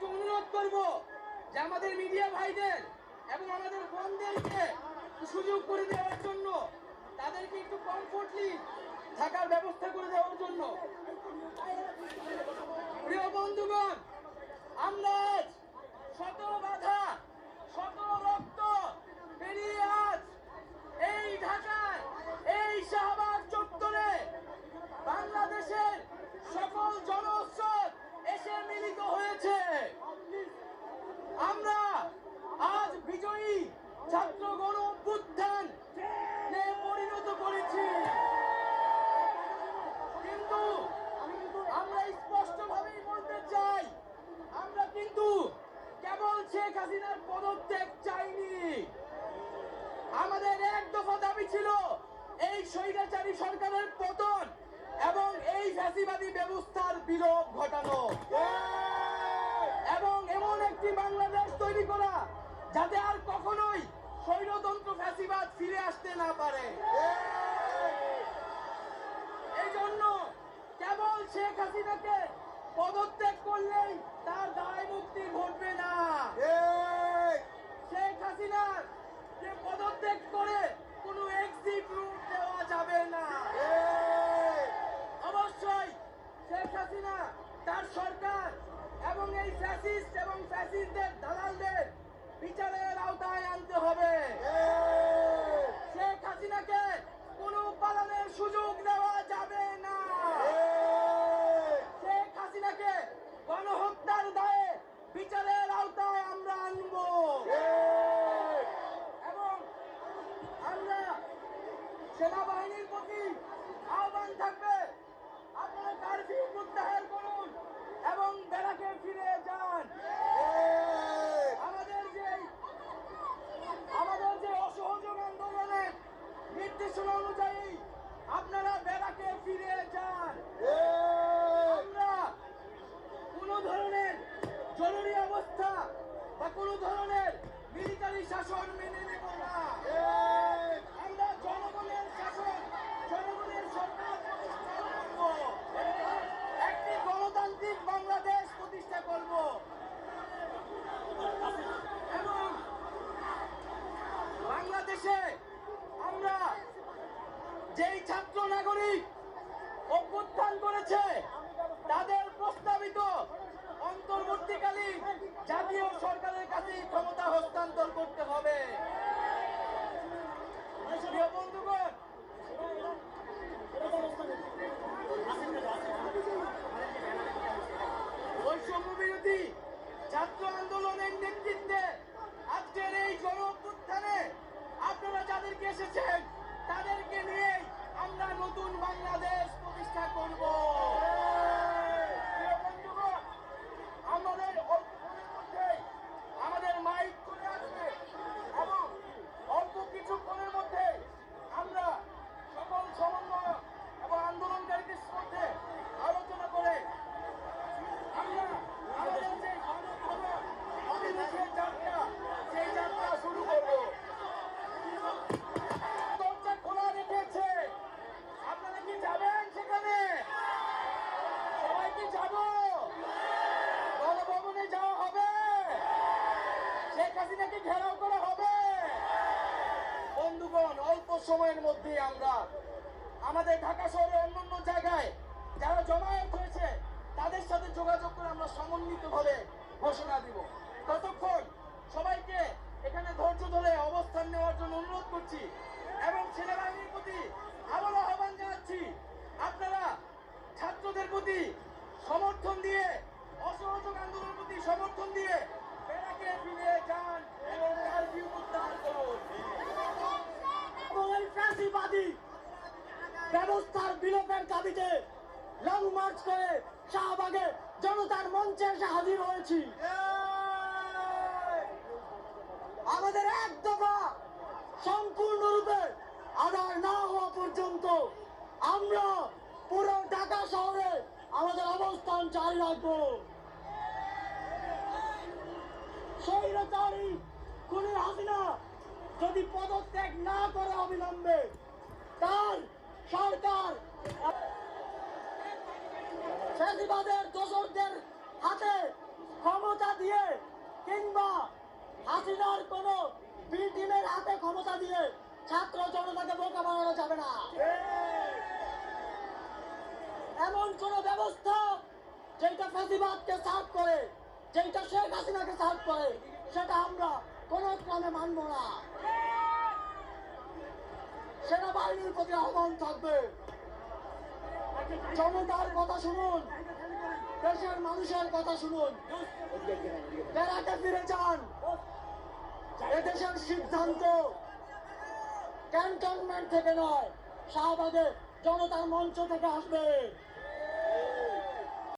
একটু অনুরোধ করব যে আমাদের মিডিয়া ভাইদের এবং আমাদের বোনদেরকে সুযোগ করে দেওয়ার জন্য, তাদেরকে একটু কমফোর্টলি থাকার ব্যবস্থা করে দেওয়ার জন্য। প্রিয় বন্ধুগণ, আমরা শত বাধা, শত রক্ত পেরিয়ে আজ এই ঢাকায় এই শাহবাগ চত্বরে বাংলাদেশের সকল জনস্রোত এসে মিলিত হয়েছে আমরা আজ বিজয়ী ছাত্র গণ অভ্যুত্থান পরিণত করেছি কিন্তু আমরা স্পষ্টভাবেই বলতে চাই আমরা কিন্তু কেবল শেখ হাসিনার পদত্যাগ চাইনি। আমাদের এক দফা দাবি ছিল, এই স্বৈরাচারী সরকারের পতন এবং এই ফ্যাসিবাদী ব্যবস্থার বিলোপ ঘটানো। এবং এমন একটি বাংলাদেশ তৈরি করা যাতে আর কখনোই স্বৈরতন্ত্র ফ্যাসিবাদ ফিরে আসতে না পারে। এই জন্য কেবল শেখ হাসিনাকে পদত্যাগ করলেই তার দায় মুক্তি ঘটবে না। শেখ যে পদত্যাগ করে কোনো এক্সিট রুট দেওয়া যাবে না। অবশ্যই শেখ হাসিনা, তার সরকার এবং এই ফ্যাসিস্ট এবং ফ্যাসিস্টদের দালালদের বিচারের আওতায় আনতে হবে। শেখ হাসিনাকে কোনো পালনের সুযোগ দেওয়া যাবে না শেখ হাসিনাকে গণহত্যার দায়ে বিচারের আওতায় আমরা আনব এবং আমরা সেনাবাহিনীর প্রতি আহ্বান থাকবে। আপনারা কারফিউ প্রত্যাহার করুন এবং বেড়াকে ফিরে যান। আমাদের যে আমাদের যে অসহযোগ আন্দোলনের নির্দেশনা অনুযায়ী আপনারা বেড়াকে ফিরে যান। আমরা কোনো ধরনের জরুরি অবস্থা বা কোনো ধরনের মিলিটারি শাসন মেনে নেব না আমরা জনগণের শাসন জনগণের সরকার প্রতিষ্ঠা করব একটি গণতান্ত্রিক বাংলাদেশ প্রতিষ্ঠা করব এবং বাংলাদেশে আমরা যেই ছাত্র নাগরিক অভ্যুত্থান করেছে তাদের প্রস্তাবিত অন্তর্বর্তীকালীন জাতীয় সরকারের কাছে ক্ষমতা হস্তান্তর করতে হবে প্রিয় বন্ধুগণ বৈষম্য বিরোধী ছাত্র আন্দোলনের নেতৃত্বে আজকের এই গণ অভ্যুত্থানে আপনারা যাদেরকে এসেছেন তাদেরকে নিয়েই আমরা নতুন বাংলাদেশ প্রতিষ্ঠা করব প্রিয় বন্ধুগণ, আমাদের অল্প সময়ের মধ্যেই আমাদের মাইক চলে আসবে এবং অল্প কিছুক্ষণের মধ্যে আমরা সকল সমন্বয় এবং আন্দোলনকারীদের মধ্যে আলোচনা করে আমরা আমাদের যে গণভবন অধিবেশন যাত্রা সেই যাত্রা শুরু করব দরজা খোলা রেখেছে আপনারা কি যাবেন সেখানে সবাই কি যাব। গণভবনে যাওয়া হবে। শেখ হাসিনাকে ঘেরাও করা হবে। বন্ধুগণ, অল্প সময়ের মধ্যে আমরা আমাদের ঢাকা শহরে অন্যান্য জায়গায় যারা জমায়েত হয়েছে, তাদের সাথে যোগাযোগ করে আমরা সমন্বিতভাবে ঘোষণা দিব। ততক্ষণ সবাইকে এখানে ধৈর্য ধরে অবস্থান নেওয়ার জন্য অনুরোধ করছি এবং সেনাবাহিনীর প্রতি আবারও আহ্বান জানাচ্ছি আপনারা ছাত্রদের প্রতি সমর্থন দিয়ে অসহযোগ আন্দোলনের প্রতি সমর্থন দিয়ে বেড়াকে ফিরে যান এবং কারফিউ প্রত্যাহার করুন ফ্যাসিবাদী ব্যবস্থার বিলোপের দাবিতে লং মার্চ করে শাহবাগে জনতার মঞ্চে এসে হাজির হয়েছি। আমাদের এক দফা সম্পূর্ণরূপে আদায় না হওয়া পর্যন্ত আমরা পুরো ঢাকা শহরে আমাদের অবস্থান জারি রাখব। স্বৈরাচারী খুনি হাসিনা যদি পদত্যাগ না করে অবিলম্বে, তার সরকার ফ্যাসিবাদের দোসরদের হাতে ক্ষমতা দিয়ে কিংবা হাসিনার কোন বি হাতে ক্ষমতা দিয়ে ছাত্র জনতাকে বোকা বানানো যাবে না। এমন কোন ব্যবস্থা যেটা ফ্যাসিবাদকে সার্ভ করে যেটা শেখ হাসিনাকে সার্ভ করে, সেটা আমরা কোন ক্রমে মানব না। সেনাবাহিনীর প্রতি আহ্বান থাকবে। জনতার কথা শুনুন, দেশের মানুষের কথা শুনুন। বেড়াতে ফিরে যান, এদেশের সিদ্ধান্ত ক্যান্টনমেন্ট থেকে নয় শাহবাগে জনতার মঞ্চ থেকে আসবে।